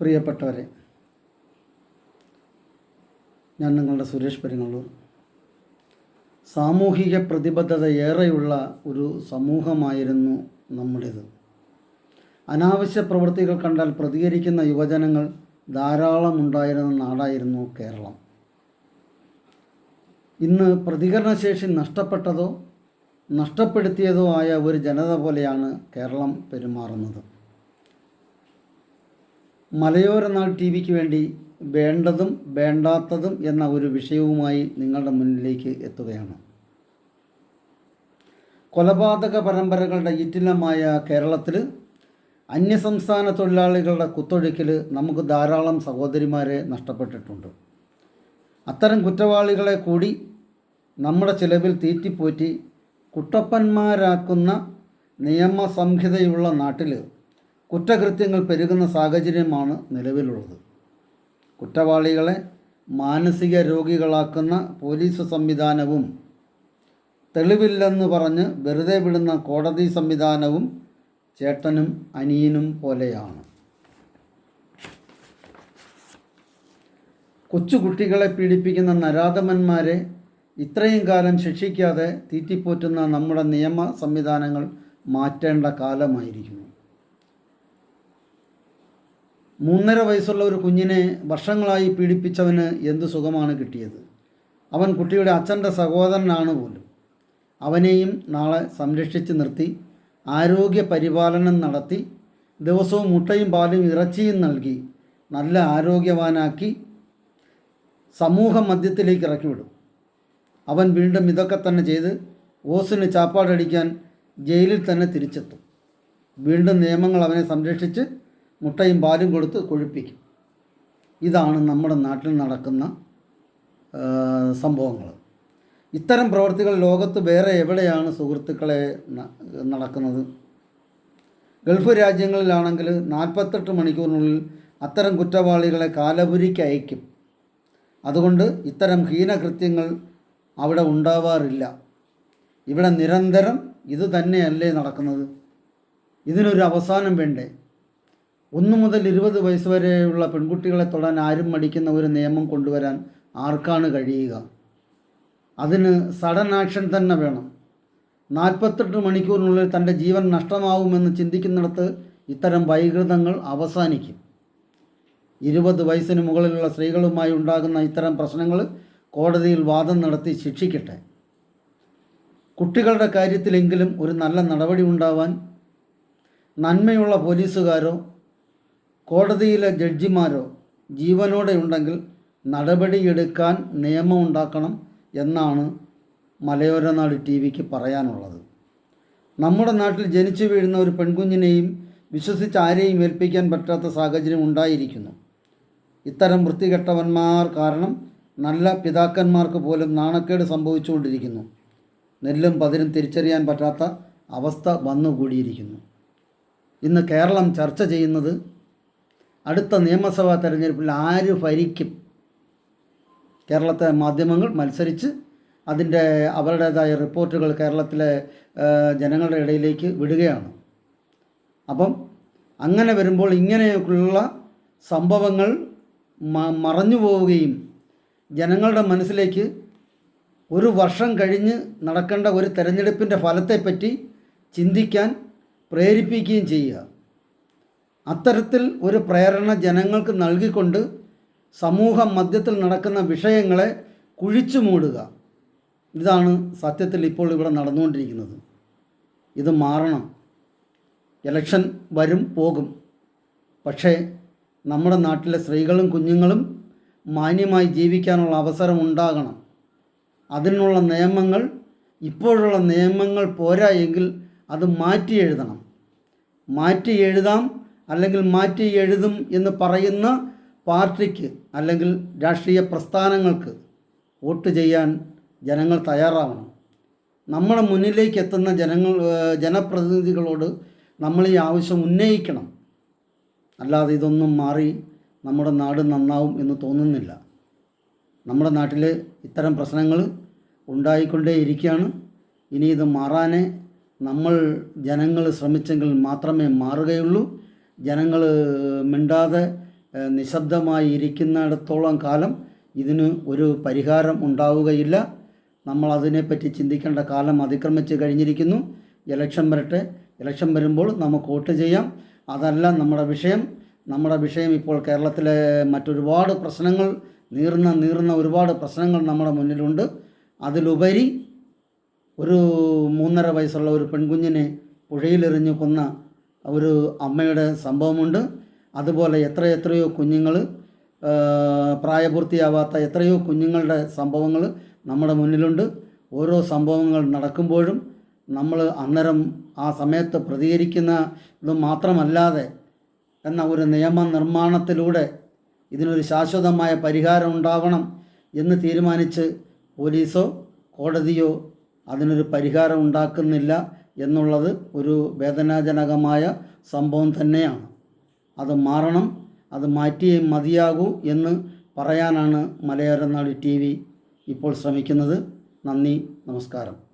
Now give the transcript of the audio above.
പ്രിയപ്പെട്ടവരെ ഞാൻ നിങ്ങളുടെ സുരേഷ് പെരിങ്ങള്ളൂർ സാമൂഹിക പ്രതിബദ്ധത ഏറെയുള്ള ഒരു സമൂഹമായിരുന്നു നമ്മുടേത് അനാവശ്യ പ്രവൃത്തികൾ കണ്ടാൽ പ്രതികരിക്കുന്ന യുവജനങ്ങൾ ധാരാളം ഉണ്ടായിരുന്ന നാടായിരുന്നു കേരളം. ഇന്ന് പ്രതികരണശേഷി നഷ്ടപ്പെട്ടതോ നഷ്ടപ്പെടുത്തിയതോ ആയ ഒരു ജനത പോലെയാണ് കേരളം പെരുമാറുന്നത്. മലയോര നാൾ ടി വിക്ക് വേണ്ടി വേണ്ടതും വേണ്ടാത്തതും എന്ന ഒരു വിഷയവുമായി നിങ്ങളുടെ മുന്നിലേക്ക് എത്തുകയാണ്. കൊലപാതക പരമ്പരകളുടെ ഇറ്റിലമായ കേരളത്തിൽ അന്യസംസ്ഥാന തൊഴിലാളികളുടെ കുത്തൊഴുക്കിൽ നമുക്ക് ധാരാളം സഹോദരിമാരെ നഷ്ടപ്പെട്ടിട്ടുണ്ട്. അത്തരം കുറ്റവാളികളെ കൂടി നമ്മുടെ ചിലവിൽ തീറ്റിപ്പോറ്റി കുട്ടപ്പന്മാരാക്കുന്ന നിയമസംഹിതയുള്ള നാട്ടിൽ കുറ്റകൃത്യങ്ങൾ പെരുകുന്ന സാഹചര്യമാണ് നിലവിലുള്ളത്. കുറ്റവാളികളെ മാനസിക രോഗികളാക്കുന്ന പോലീസ് സംവിധാനവും തെളിവില്ലെന്ന് പറഞ്ഞ് വെറുതെ വിടുന്ന കോടതി സംവിധാനവും ചേട്ടനും അനിയനും പോലെയാണ്. കൊച്ചുകുട്ടികളെ പീഡിപ്പിക്കുന്ന നരാധമന്മാരെ ഇത്രയും കാലം ശിക്ഷിക്കാതെ തീറ്റിപ്പോറ്റുന്ന നമ്മുടെ നിയമ സംവിധാനങ്ങൾ മാറ്റേണ്ട കാലമായിരിക്കുന്നു. മൂന്നര വയസ്സുള്ള ഒരു കുഞ്ഞിനെ വർഷങ്ങളായി പീഡിപ്പിച്ചവന് എന്ത് സുഖമാണ് കിട്ടിയത്? അവൻ കുട്ടിയുടെ അച്ഛന്റെ സഹോദരനാണ് പോലും. അവനെയും നാളെ സംരക്ഷിച്ച് നിർത്തി ആരോഗ്യ പരിപാലനം നടത്തി ദിവസവും മുട്ടയും പാലും ഇറച്ചിയും നൽകി നല്ല ആരോഗ്യവാനാക്കി സമൂഹ മധ്യത്തിലേക്ക് ഇറക്കി വിടും. അവൻ വീണ്ടും ഇതൊക്കെ തന്നെ ചെയ്ത് ഓസിന് ചാപ്പാടടിക്കാൻ ജയിലിൽ തന്നെ തിരിച്ചെത്തും. വീണ്ടും നിയമങ്ങൾ അവനെ സംരക്ഷിച്ച് മുട്ടയും പാലും കൊടുത്ത് കൊഴുപ്പിക്കും. ഇതാണ് നമ്മുടെ നാട്ടിൽ നടക്കുന്ന സംഭവങ്ങൾ. ഇത്തരം പ്രവർത്തികൾ ലോകത്ത് വേറെ എവിടെയാണ് സുഹൃത്തുക്കളെ നടക്കുന്നത്? ഗൾഫ് രാജ്യങ്ങളിലാണെങ്കിൽ നാൽപ്പത്തെട്ട് മണിക്കൂറിനുള്ളിൽ അത്തരം കുറ്റവാളികളെ കാലപുരിക്ക് അയക്കും. അതുകൊണ്ട് ഇത്തരം ഹീനകൃത്യങ്ങൾ അവിടെ ഉണ്ടാവാറില്ല. ഇവിടെ നിരന്തരം ഇത് തന്നെയല്ലേ നടക്കുന്നത്? ഇതിനൊരു അവസാനം വേണ്ടേ? ഒന്ന് മുതൽ ഇരുപത് വയസ്സ് വരെയുള്ള പെൺകുട്ടികളെ തൊടാൻ ആരും മടിക്കുന്ന ഒരു നിയമം കൊണ്ടുവരാൻ ആർക്കാണ് കഴിയുക? അതിന് സഡൻ ആക്ഷൻ തന്നെ വേണം. നാൽപ്പത്തെട്ട് മണിക്കൂറിനുള്ളിൽ തന്റെ ജീവൻ നഷ്ടമാവുമെന്ന് ചിന്തിക്കുന്നിടത്ത് ഇത്തരം വൈകൃതങ്ങൾ അവസാനിക്കും. ഇരുപത് വയസ്സിന് മുകളിലുള്ള സ്ത്രീകളുമായി ഉണ്ടാകുന്ന ഇത്തരം പ്രശ്നങ്ങൾ കോടതിയിൽ വാദം നടത്തി ശിക്ഷിക്കട്ടെ. കുട്ടികളുടെ കാര്യത്തിലെങ്കിലും ഒരു നല്ല നടപടി ഉണ്ടാവാൻ നന്മയുള്ള പോലീസുകാരോ കോടതിയിലെ ജഡ്ജിമാരോ ജീവനോടെ ഉണ്ടെങ്കിൽ നടപടിയെടുക്കാൻ നിയമം ഉണ്ടാക്കണം എന്നാണ് മലയോരനാട് ടി വിക്ക് പറയാനുള്ളത്. നമ്മുടെ നാട്ടിൽ ജനിച്ചു വീഴുന്ന ഒരു പെൺകുഞ്ഞിനെയും വിശ്വസിച്ച് ആരെയും ഏൽപ്പിക്കാൻ പറ്റാത്ത സാഹചര്യം ഉണ്ടായിരിക്കുന്നു. ഇത്തരം വൃത്തികെട്ടവന്മാർ കാരണം നല്ല പിതാക്കന്മാർക്ക് പോലും നാണക്കേട് സംഭവിച്ചുകൊണ്ടിരിക്കുന്നു. നെല്ലും പതിരും തിരിച്ചറിയാൻ പറ്റാത്ത അവസ്ഥ വന്നുകൂടിയിരിക്കുന്നു. ഇന്ന് കേരളം ചർച്ച ചെയ്യുന്നത് അടുത്ത നിയമസഭാ തെരഞ്ഞെടുപ്പിൽ ആര് ഭരിക്കും? കേരളത്തെ മാധ്യമങ്ങൾ മത്സരിച്ച് അതിന്റെ അവരുടേതായ റിപ്പോർട്ടുകൾ കേരളത്തിലെ ജനങ്ങളുടെ ഇടയിലേക്ക് വിടുകയാണ്. അപ്പം അങ്ങനെ വരുമ്പോൾ ഇങ്ങനെയൊക്കെയുള്ള സംഭവങ്ങൾ മറഞ്ഞു പോവുകയും ജനങ്ങളുടെ മനസ്സിലേക്ക് ഒരു വർഷം കഴിഞ്ഞ് നടക്കേണ്ട ഒരു തെരഞ്ഞെടുപ്പിന്റെ ഫലത്തെപ്പറ്റി ചിന്തിക്കാൻ പ്രേരിപ്പിക്കുകയും ചെയ്യുക. അത്തരത്തിൽ ഒരു പ്രേരണ ജനങ്ങൾക്ക് നൽകിക്കൊണ്ട് സമൂഹ മധ്യത്തിൽ നടക്കുന്ന വിഷയങ്ങളെ കുഴിച്ചു മൂടുക. ഇതാണ് സത്യത്തിൽ ഇപ്പോൾ ഇവിടെ നടന്നുകൊണ്ടിരിക്കുന്നത്. ഇത് മാറണം. ഇലക്ഷൻ വരും പോകും. പക്ഷേ നമ്മുടെ നാട്ടിലെ സ്ത്രീകളും കുഞ്ഞുങ്ങളും മാന്യമായി ജീവിക്കാനുള്ള അവസരം ഉണ്ടാകണം. അതിനുള്ള നിയമങ്ങൾ ഇപ്പോഴുള്ള നിയമങ്ങൾ പോരാ എങ്കിൽ അത് മാറ്റി എഴുതണം. മാറ്റി എഴുതാം അല്ലെങ്കിൽ മാറ്റി എഴുതും എന്ന് പറയുന്ന പാർട്ടിക്ക് അല്ലെങ്കിൽ രാഷ്ട്രീയ പ്രസ്ഥാനങ്ങൾക്ക് വോട്ട് ചെയ്യാൻ ജനങ്ങൾ തയ്യാറാവണം. നമ്മുടെ മുന്നിലേക്ക് എത്തുന്ന ജനങ്ങൾ ജനപ്രതിനിധികളോട് നമ്മൾ ഈ ആവശ്യം ഉന്നയിക്കണം. അല്ലാതെ ഇതൊന്നും മാറി നമ്മുടെ നാട് നന്നാവും എന്ന് തോന്നുന്നില്ല. നമ്മുടെ നാട്ടിൽ ഇത്തരം പ്രശ്നങ്ങൾ ഉണ്ടായിക്കൊണ്ടേ ഇരിക്കുകയാണ്. ഇനി ഇത് മാറാനേ നമ്മൾ ജനങ്ങൾ ശ്രമിച്ചെങ്കിൽ മാത്രമേ മാറുകയുള്ളൂ. ജനങ്ങൾ മിണ്ടാതെ നിശബ്ദമായി ഇരിക്കുന്നിടത്തോളം കാലം ഇതിന് ഒരു പരിഹാരം ഉണ്ടാവുകയില്ല. നമ്മൾ അതിനെപ്പറ്റി ചിന്തിക്കേണ്ട കാലം അതിക്രമിച്ച് കഴിഞ്ഞിരിക്കുന്നു. ഇലക്ഷൻ വരട്ടെ. ഇലക്ഷൻ വരുമ്പോൾ നമുക്ക് വോട്ട് ചെയ്യാം. അതല്ല നമ്മുടെ വിഷയം. നമ്മുടെ വിഷയം ഇപ്പോൾ കേരളത്തിലെ മറ്റൊരുപാട് പ്രശ്നങ്ങൾ നീർന്ന നീർന്ന ഒരുപാട് പ്രശ്നങ്ങൾ നമ്മുടെ മുന്നിലുണ്ട്. അതിലുപരി ഒരു മൂന്നര വയസ്സുള്ള ഒരു പെൺകുഞ്ഞിനെ പുഴയിലെറിഞ്ഞു കൊന്ന ഒരു അമ്മയുടെ സംഭവമുണ്ട്. അതുപോലെ എത്ര എത്രയോ കുഞ്ഞുങ്ങൾ പ്രായപൂർത്തിയാവാത്ത എത്രയോ കുഞ്ഞുങ്ങളുടെ സംഭവങ്ങൾ നമ്മുടെ മുന്നിലുണ്ട്. ഓരോ സംഭവങ്ങൾ നടക്കുമ്പോഴും നമ്മൾ അന്നേരം ആ സമയത്ത് പ്രതികരിക്കുന്ന ഇത് മാത്രമല്ലാതെ എന്ന ഒരു നിയമനിർമ്മാണത്തിലൂടെ ഇതിനൊരു ശാശ്വതമായ പരിഹാരം ഉണ്ടാവണം എന്ന് തീരുമാനിച്ച് പോലീസോ കോടതിയോ അതിനൊരു പരിഹാരം ഉണ്ടാക്കുന്നില്ല. എന്നുള്ളത് ഒരു വേദനാജനകമായ സംഭവം തന്നെയാണ്. അത് മാറണം അത് മാറ്റിയേ മതിയാകൂ എന്ന് പറയാനാണ് മലയോര നാട് ടി ഇപ്പോൾ ശ്രമിക്കുന്നത്. നന്ദി നമസ്കാരം.